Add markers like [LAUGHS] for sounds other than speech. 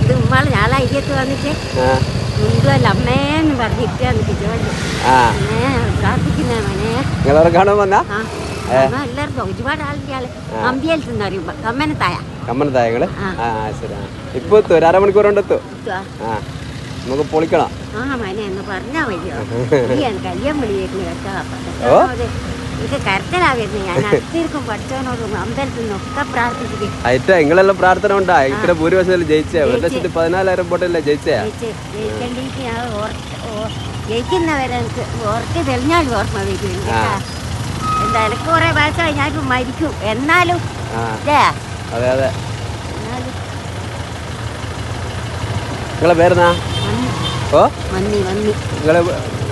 ഇത് ഉമ്മാൾ ഞാൻ അരിയത്ത് വന്നിട്ട്. ആ. മുൻപല്ല അമ്മേന്ന് പറഞ്ഞിട്ട് എനിക്ക് ജോലി. പ്രാർത്ഥിക്കുന്ന മനെ. നിങ്ങളവിടെ കാണാൻ വന്നാ? എല്ലാവർക്കും ഒരുപാട് ആളുടെ ആൾ അമ്പിയൽത്ത് എന്ന് പറയുമ്പോ കമ്മനത്തായ. കമ്മനത്താ ആ. ശരി ഇപ്പൊ എത്തും? ഒരു അരമണിക്കൂർ കൊണ്ട് എത്തും? നമുക്ക് പൊളിക്കണം. ആ മനെ എന്ന് പറഞ്ഞാ മതിയോ? [LAUGHS] കയ്യം വിളി വരുന്നു കേട്ടോ ഇത് കരത്തലാ ഞാൻ [LAUGHS] അടുത്തിരിക്കും പഠിച്ചവനോടും അമ്പലത്തിൽ നിന്നൊക്കെ പ്രാർത്ഥിച്ചിട്ട് അയറ്റ നിങ്ങളെല്ലാം പ്രാർത്ഥന ഉണ്ടാ? ഇത്ര ഭൂരിപക്ഷത്തിൽ ജയിച്ചേ? ഒരു ലക്ഷത്തി പതിനാലായിരം വോട്ടല്ലേ ജയിച്ചേ? ജയിക്കേണ്ടിയിട്ട് ഞാൻ ജയിക്കുന്നവരെ എനിക്ക് ഓർത്ത് തെളിഞ്ഞാൽ ഓർമ്മ വരും. എന്താ എനിക്ക് കുറെ വയസ്സായി. ഞാൻ മരിക്കും. എന്നാലും അതെ അതെ. നിങ്ങളെ പേരെന്നാ? ഓ? നിങ്ങളെ